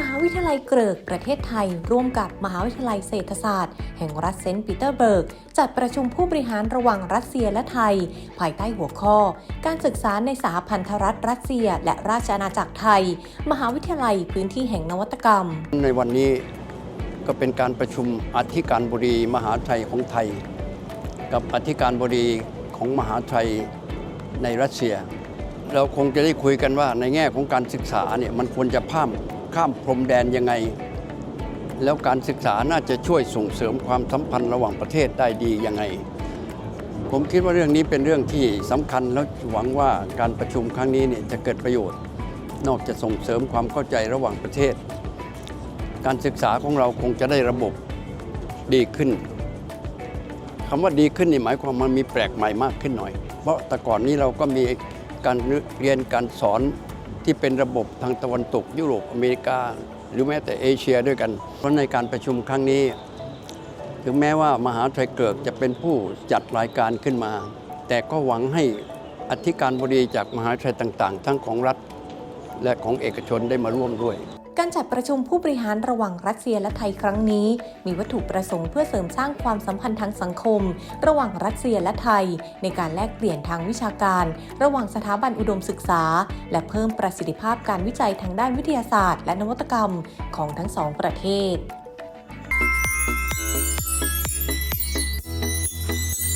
มหาวิทยาลัยเกริกประเทศไทย ร่วมกับมหาวิทยาลัยเศรษฐศาสตร์ แห่งรัฐเซนต์ปีเตอร์เบิร์ก จัดประชุมผู้บริหารระหว่างรัสเซียและไทย ภายใต้หัวข้อ การศึกษาในสหพันธรัฐรัสเซีย และราชอาณาจักรไทย มหาวิทยาลัยพื้นที่แห่งนวัตกรรม ในวันนี้ก็เป็นการประชุมอธิการบดีมหาไทยของไทย กับอธิการบดีของมหาไทยในรัสเซีย เราคงจะได้คุยกันว่าในแง่ของการศึกษาเนี่ยมันควรจะข้าม ข้ามพรมแดนยังไง แล้วการศึกษาน่าจะช่วยส่งเสริมความสัมพันธ์ระหว่างประเทศได้ดียังไง ผมคิดว่าเรื่องนี้เป็นเรื่องที่สำคัญแล้วหวังว่าการประชุมครั้งนี้เนี่ยจะเกิดประโยชน์ นอกจากส่งเสริมความเข้าใจระหว่างประเทศ การศึกษาของเราคงจะได้ระบบดีขึ้นคำว่าดีขึ้นนี่หมายความมันมีแปลกใหม่มากขึ้นหน่อย เพราะแต่ก่อนนี้เราก็มีการเรียนการสอน ที่เป็นระบบทางตะวันตกยุโรปอเมริกา หรือแม้แต่เอเชียด้วยกัน เพราะในการประชุมครั้งนี้ ถึงแม้ว่ามหาไทยเกิกจะเป็นผู้จัดรายการขึ้นมา แต่ก็หวังให้อธิการบดีจากมหาไทยต่าง ๆ ทั้งของรัฐ และของเอกชนได้มาร่วมด้วย การจัดประชุมผู้บริหารระหว่างรัสเซียและไทยครั้งนี้ มีวัตถุประสงค์เพื่อเสริมสร้างความสัมพันธ์ทางสังคม ระหว่างรัสเซียและไทย ในการแลกเปลี่ยนทางวิชาการ ระหว่างสถาบันอุดมศึกษา และเพิ่มประสิทธิภาพการวิจัยทางด้านวิทยาศาสตร์ และนวัตกรรมของทั้งสองประเทศ